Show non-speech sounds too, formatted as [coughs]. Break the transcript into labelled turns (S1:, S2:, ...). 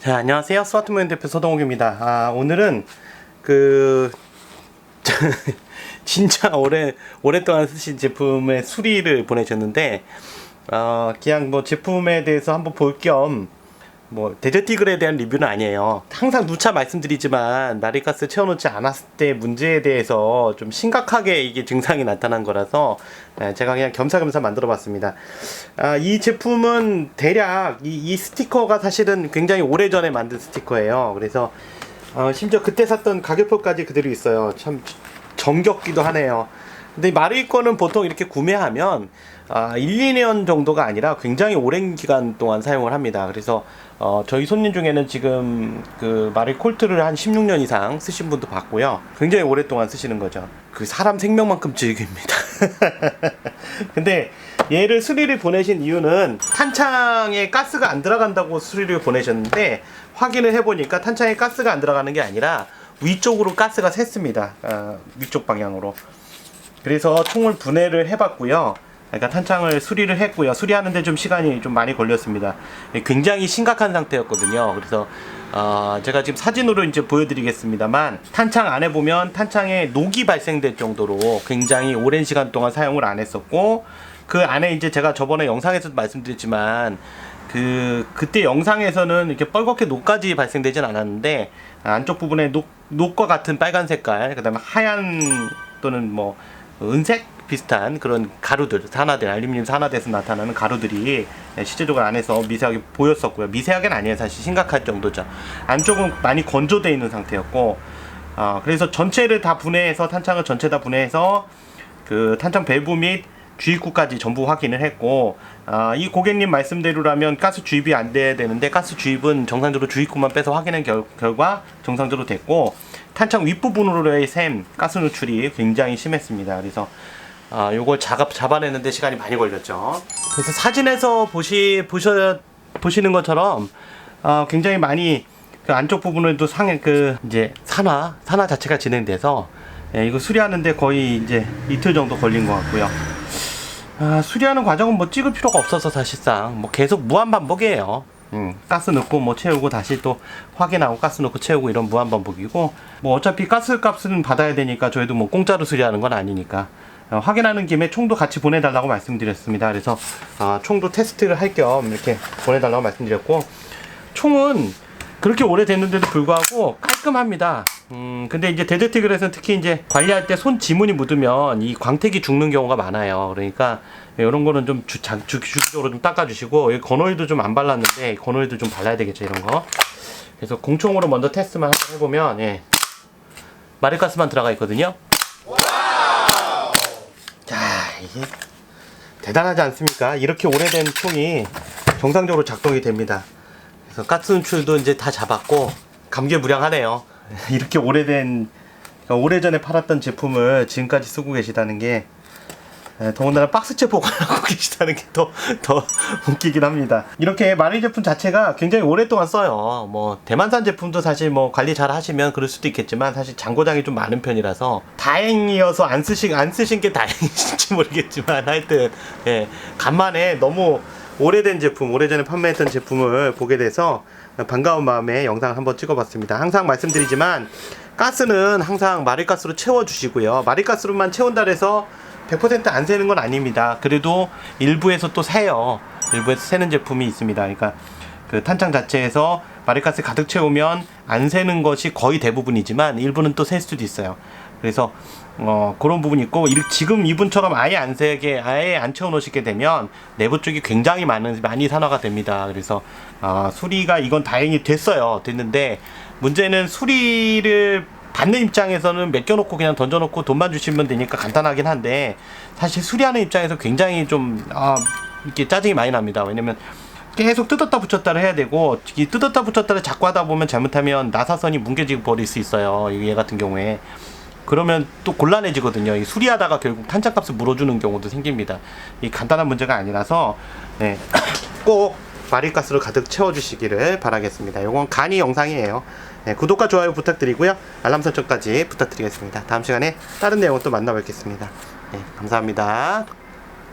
S1: 자, 안녕하세요. 스마트모인 대표 서동욱입니다. 아, 오늘은 그 [laughs] 진짜 오래 오랫동안 쓰신 제품의 수리를 보내셨는데 어, 그냥 뭐 제품에 대해서 한번 볼 겸 뭐 데저티글에 대한 리뷰는 아니에요. 항상 누차 말씀드리지만 마리가스 채워놓지 않았을 때 문제에 대해서 좀 심각하게 이게 증상이 나타난 거라서 네, 제가 그냥 겸사겸사 만들어봤습니다. 아, 이 제품은 대략 이, 이 스티커가 사실은 굉장히 오래 전에 만든 스티커예요. 그래서 어, 심지어 그때 샀던 가격표까지 그대로 있어요. 참 정겹기도 하네요. 근데 거는 보통 이렇게 구매하면 아, 1, 2년 정도가 아니라 굉장히 오랜 기간 동안 사용을 합니다. 그래서 어, 저희 손님 중에는 지금 그 마리 콜트를 한 16년 이상 쓰신 분도 봤고요. 굉장히 오랫동안 쓰시는 거죠. 그 사람 생명만큼 즐깁니다. [laughs] 근데 얘를 수리를 보내신 이유는 탄창에 가스가 안 들어간다고 수리를 보내셨는데 확인을 해보니까 탄창에 가스가 안 들어가는 게 아니라 위쪽으로 가스가 샜습니다. 아, 위쪽 방향으로. 그래서 총을 분해를 해봤고요. 그러니까 탄창을 수리를 했고요. 수리하는데 좀 시간이 좀 많이 걸렸습니다. 굉장히 심각한 상태였거든요. 그래서 어, 제가 지금 사진으로 이제 보여드리겠습니다만 탄창 안에 보면 탄창에 녹이 발생될 정도로 굉장히 오랜 시간 동안 사용을 안 했었고 그 안에 이제 제가 저번에 영상에서도 말씀드렸지만 그 그때 영상에서는 이렇게 뻘겋게 녹까지 발생되진 않았는데 안쪽 부분에 녹 녹과 같은 빨간 색깔 그다음에 하얀 또는 뭐 은색 비슷한 그런 가루들 산화된 알루미늄 산화돼서 나타나는 가루들이 실제적으로 안에서 미세하게 보였었고요. 미세하게는 아니에요. 사실 심각할 정도죠. 안쪽은 많이 건조되어 있는 상태였고 어, 그래서 전체를 다 분해해서 탄창을 전체 다 분해해서 그 탄창 밸브 및 주입구까지 전부 확인을 했고 아, 이 고객님 말씀대로라면 가스 주입이 안 돼야 되는데 가스 주입은 정상적으로 주입구만 빼서 확인한 결, 결과 정상적으로 됐고 탄창 윗부분으로의 샘 가스 누출이 굉장히 심했습니다. 그래서 아, 요걸 작업 잡아내는데 시간이 많이 걸렸죠. 그래서 사진에서 보시 보셔 보시는 것처럼 아, 굉장히 많이 그 안쪽 부분에도 상해 그 이제 산화 산화 자체가 진행돼서 예, 이거 수리하는데 거의 이제 이틀 정도 걸린 것 같고요. 아, 수리하는 과정은 뭐 찍을 필요가 없어서 사실상 뭐 계속 무한 반복이에요. 음, 가스 넣고 뭐 채우고 다시 또 확인하고 가스 넣고 채우고 이런 무한 반복이고 뭐 어차피 가스 값은 받아야 되니까 저희도 뭐 공짜로 수리하는 건 아니니까 어, 확인하는 김에 총도 같이 보내달라고 말씀드렸습니다. 그래서 어, 총도 테스트를 할 겸 이렇게 보내달라고 말씀드렸고 총은 그렇게 오래됐는데도 불구하고 깔끔합니다. 음, 근데 이제 데드티글에서는 특히 이제 관리할 때 손 지문이 묻으면 이 광택이 죽는 경우가 많아요. 그러니까 이런 거는 좀 주, 자, 주, 주기적으로 좀 닦아주시고 건오일도 좀 안 발랐는데 건오일도 좀 발라야 되겠죠 이런 거. 그래서 공총으로 먼저 테스트만 한번 해보면 예. 마릴가스만 들어가 있거든요. 자 이게 대단하지 않습니까? 이렇게 오래된 총이 정상적으로 작동이 됩니다. 그래서 가스 누출도 이제 다 잡았고 감개무량하네요. [laughs] 이렇게 오래된 그러니까 오래전에 팔았던 제품을 지금까지 쓰고 계시다는 게 에, 더군다나 박스채 보관하고 [laughs] 계시다는 게 더 더 [laughs] 웃기긴 합니다. 이렇게 마리 제품 자체가 굉장히 오랫동안 써요. 뭐 대만산 제품도 사실 뭐 관리 잘 하시면 그럴 수도 있겠지만 사실 잔고장이 좀 많은 편이라서 다행이어서 안 쓰신 안 쓰신 게 다행이신지 모르겠지만 하여튼 예 간만에 너무 오래된 제품, 오래전에 판매했던 제품을 보게 돼서 반가운 마음에 영상을 한번 찍어봤습니다. 항상 말씀드리지만 가스는 항상 마릴가스로 채워주시고요. 마릴가스로만 채운다 해서 100%안 새는 건 아닙니다. 그래도 일부에서 또 새요. 일부에서 새는 제품이 있습니다. 그러니까 그 탄창 자체에서 마릴가스 가득 채우면 안 새는 것이 거의 대부분이지만 일부는 또 셀 수도 있어요. 그래서 어, 그런 부분이 있고 이- 지금 이분처럼 아예 안 세게 아예 안 채워 놓으시게 되면 내부 쪽이 굉장히 많은 많이 산화가 됩니다. 그래서 아, 수리가 이건 다행히 됐어요. 됐는데 문제는 수리를 받는 입장에서는 맡겨놓고 그냥 던져놓고 돈만 주시면 되니까 간단하긴 한데 사실 수리하는 입장에서 굉장히 좀 아, 이렇게 짜증이 많이 납니다. 왜냐면 계속 뜯었다 붙였다를 해야 되고 이 뜯었다 붙였다를 자꾸 하다 보면 잘못하면 나사선이 뭉개지고 버릴 수 있어요. 얘 같은 경우에 그러면 또 곤란해지거든요. 이 수리하다가 결국 탄창값을 물어주는 경우도 생깁니다. 이 간단한 문제가 아니라서 네. [coughs] 꼭 마릴가스로 가득 채워주시기를 바라겠습니다. 이건 간이 영상이에요. 네, 구독과 좋아요 부탁드리고요. 알람 설정까지 부탁드리겠습니다. 다음 시간에 다른 내용을 또 만나 뵙겠습니다. 네, 감사합니다.